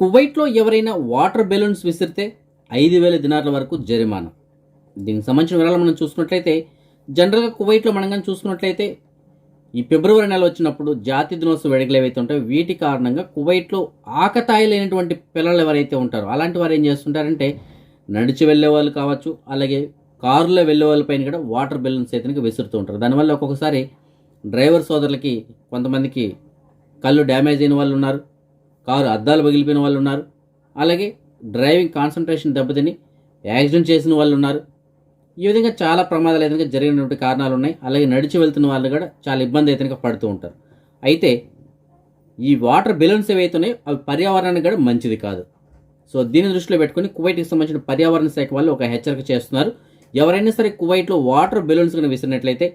కువైట్లో ఎవరైనా water balloons విసిరితే ఐదు వేల దినార్ల వరకు జరిమానా. దీనికి సంబంధించిన వివరాలు మనం చూసుకున్నట్లయితే జనరల్గా కువైట్లో మనం కానీ చూసుకున్నట్లయితే ఈ ఫిబ్రవరి నెల వచ్చినప్పుడు జాతి దినోత్సవ వేడుకలు ఏవైతే ఉంటాయో వీటి కారణంగా కువైట్లో ఆకతాయి లేనటువంటి పిల్లలు ఎవరైతే ఉంటారో అలాంటి వారు ఏం చేస్తుంటారంటే నడిచి వెళ్ళే వాళ్ళు కావచ్చు అలాగే కారులో వెళ్ళే వాళ్ళపైన కూడా వాటర్ బెలూన్స్ అయితే విసురుతూ ఉంటారు. దానివల్ల ఒక్కొక్కసారి డ్రైవర్ సోదరులకి కొంతమందికి కళ్ళు డ్యామేజ్ అయిన వాళ్ళు ఉన్నారు. కారు అద్దాలు పగిలిపోయిన వాళ్ళు ఉన్నారు అలాగే డ్రైవింగ్ కాన్సన్ట్రేషన్ దెబ్బతిని యాక్సిడెంట్ చేసిన వాళ్ళు ఉన్నారు ఈ విధంగా చాలా ప్రమాదాలు అయితే జరిగినటువంటి కారణాలు ఉన్నాయి అలాగే నడిచి వెళ్తున్న వాళ్ళు కూడా చాలా ఇబ్బంది అయితే పడుతూ ఉంటారు. అయితే ఈ వాటర్ బెలూన్స్ ఏవైతే అవి పర్యావరణానికి కూడా మంచిది కాదు. సో దీన్ని దృష్టిలో పెట్టుకుని కువైట్కి సంబంధించిన పర్యావరణ శాఖ వాళ్ళు ఒక హెచ్చరిక చేస్తున్నారు. ఎవరైనా సరే కువైట్లో వాటర్ బెలూన్స్ కనుక విసిరినట్లయితే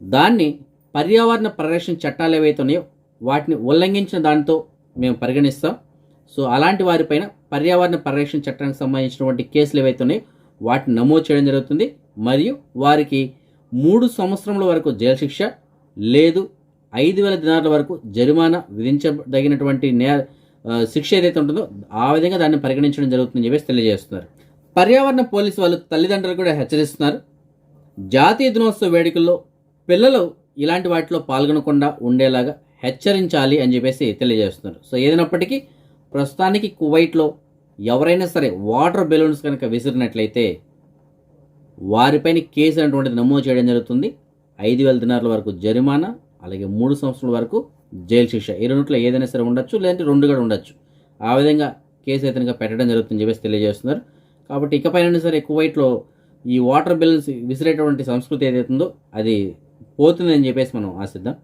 దాన్ని పర్యావరణ పరిరక్షణ చట్టాలు ఏవైతే ఉన్నాయో వాటిని ఉల్లంఘించిన దానితో మేము పరిగణిస్తాం. సో అలాంటి వారిపైన పర్యావరణ పరిరక్షణ చట్టానికి సంబంధించినటువంటి కేసులు ఏవైతే ఉన్నాయో వాటిని నమోదు చేయడం జరుగుతుంది. మరియు వారికి మూడు సంవత్సరముల వరకు జైలు శిక్ష లేదు ఐదు వేల దినాల వరకు జరిమానా విధించదగినటువంటి నే శిక్ష ఏదైతే ఉంటుందో ఆ విధంగా దాన్ని పరిగణించడం జరుగుతుందని చెప్పేసి తెలియజేస్తున్నారు. పర్యావరణ పోలీసు వాళ్ళు తల్లిదండ్రులు కూడా హెచ్చరిస్తున్నారు. జాతీయ దినోత్సవ వేడుకల్లో పిల్లలు ఇలాంటి వాటిలో పాల్గొనకుండా ఉండేలాగా హెచ్చరించాలి అని చెప్పేసి తెలియజేస్తున్నారు. సో ఏదైనప్పటికీ ప్రస్తుతానికి కువైట్లో ఎవరైనా సరే వాటర్ బెలూన్స్ కనుక విసిరినట్లయితే వారిపైన కేసు అనేటువంటిది నమోదు చేయడం జరుగుతుంది. ఐదు వేల దినార్ల వరకు జరిమానా అలాగే మూడు సంవత్సరాల వరకు జైలు శిక్ష. ఈ రెండుట్లో ఏదైనా సరే ఉండొచ్చు లేదంటే రెండు కూడా ఉండొచ్చు. ఆ విధంగా కేసు అయితే పెట్టడం జరుగుతుందని చెప్పేసి తెలియజేస్తున్నారు. కాబట్టి ఇకపైన సరే కువైట్లో ఈ వాటర్ బెలూన్స్ విసిరేటువంటి సంస్కృతి ఏదైతుందో ఉందో అది పోతుందని చెప్పేసి మనం ఆశిద్దాం.